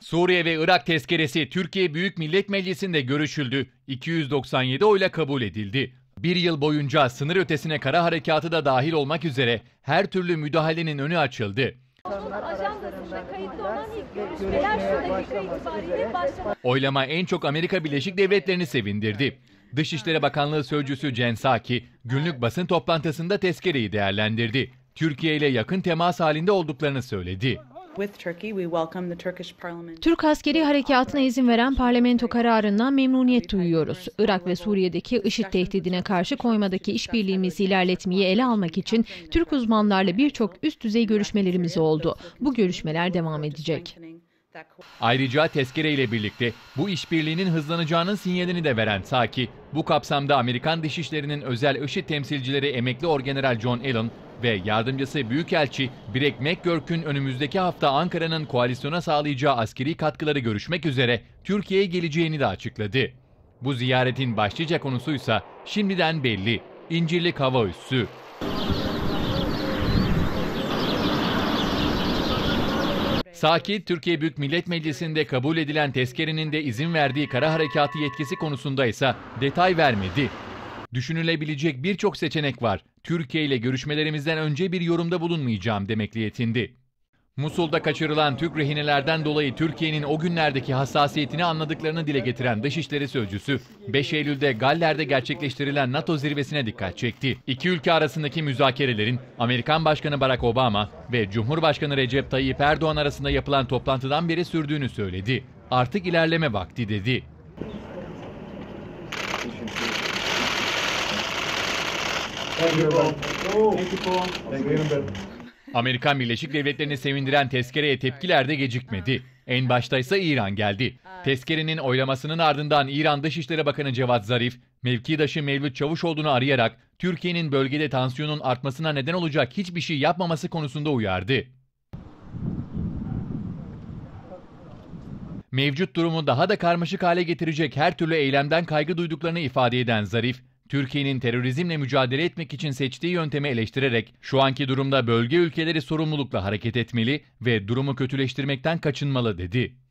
Suriye ve Irak tezkeresi Türkiye Büyük Millet Meclisi'nde görüşüldü. 297 oyla kabul edildi. Bir yıl boyunca sınır ötesine kara harekatı da dahil olmak üzere her türlü müdahalenin önü açıldı. Oylama en çok Amerika Birleşik Devletleri'ni sevindirdi. Dışişleri Bakanlığı Sözcüsü Jen Psaki, günlük basın toplantısında tezkereyi değerlendirdi. Türkiye ile yakın temas halinde olduklarını söyledi. With Turkey, we welcome the Turkish parliament. Türk askeri harekatına izin veren parlamento kararından memnuniyet duyuyoruz. Irak ve Suriye'deki IŞİD tehdidine karşı koymadaki işbirliğimizi ilerletmeyi ele almak için Türk uzmanlarla birçok üst düzey görüşmelerimiz oldu. Bu görüşmeler devam edecek. Ayrıca tezkere ile birlikte bu işbirliğinin hızlanacağının sinyalini de veren Saki, bu kapsamda Amerikan Dışişleri'nin özel IŞİD temsilcileri emekli Orgeneral John Allen ve yardımcısı Büyükelçi Brek McGurk'ün önümüzdeki hafta Ankara'nın koalisyona sağlayacağı askeri katkıları görüşmek üzere Türkiye'ye geleceğini de açıkladı. Bu ziyaretin başlıca konusuysa şimdiden belli. İncirlik hava üssü. Saki, Türkiye Büyük Millet Meclisi'nde kabul edilen tezkerenin de izin verdiği kara harekatı yetkisi konusunda ise detay vermedi. Düşünülebilecek birçok seçenek var. Türkiye ile görüşmelerimizden önce bir yorumda bulunmayacağım demekle yetindi. Musul'da kaçırılan Türk rehinelerden dolayı Türkiye'nin o günlerdeki hassasiyetini anladıklarını dile getiren Dışişleri Sözcüsü, 5 Eylül'de Galler'de gerçekleştirilen NATO zirvesine dikkat çekti. İki ülke arasındaki müzakerelerin Amerikan Başkanı Barack Obama ve Cumhurbaşkanı Recep Tayyip Erdoğan arasında yapılan toplantıdan beri sürdüğünü söyledi. Artık ilerleme vakti dedi. Amerikan Birleşik Devletleri'ni sevindiren tezkereye tepkiler de gecikmedi. En başta ise İran geldi. Tezkerenin oylamasının ardından İran Dışişleri Bakanı Cevat Zarif, mevkidaşı Mevlüt Çavuşoğlu'nu arayarak Türkiye'nin bölgede tansiyonun artmasına neden olacak hiçbir şey yapmaması konusunda uyardı. Mevcut durumu daha da karmaşık hale getirecek her türlü eylemden kaygı duyduklarını ifade eden Zarif, Türkiye'nin terörizmle mücadele etmek için seçtiği yöntemi eleştirerek şu anki durumda bölge ülkeleri sorumlulukla hareket etmeli ve durumu kötüleştirmekten kaçınmalı dedi.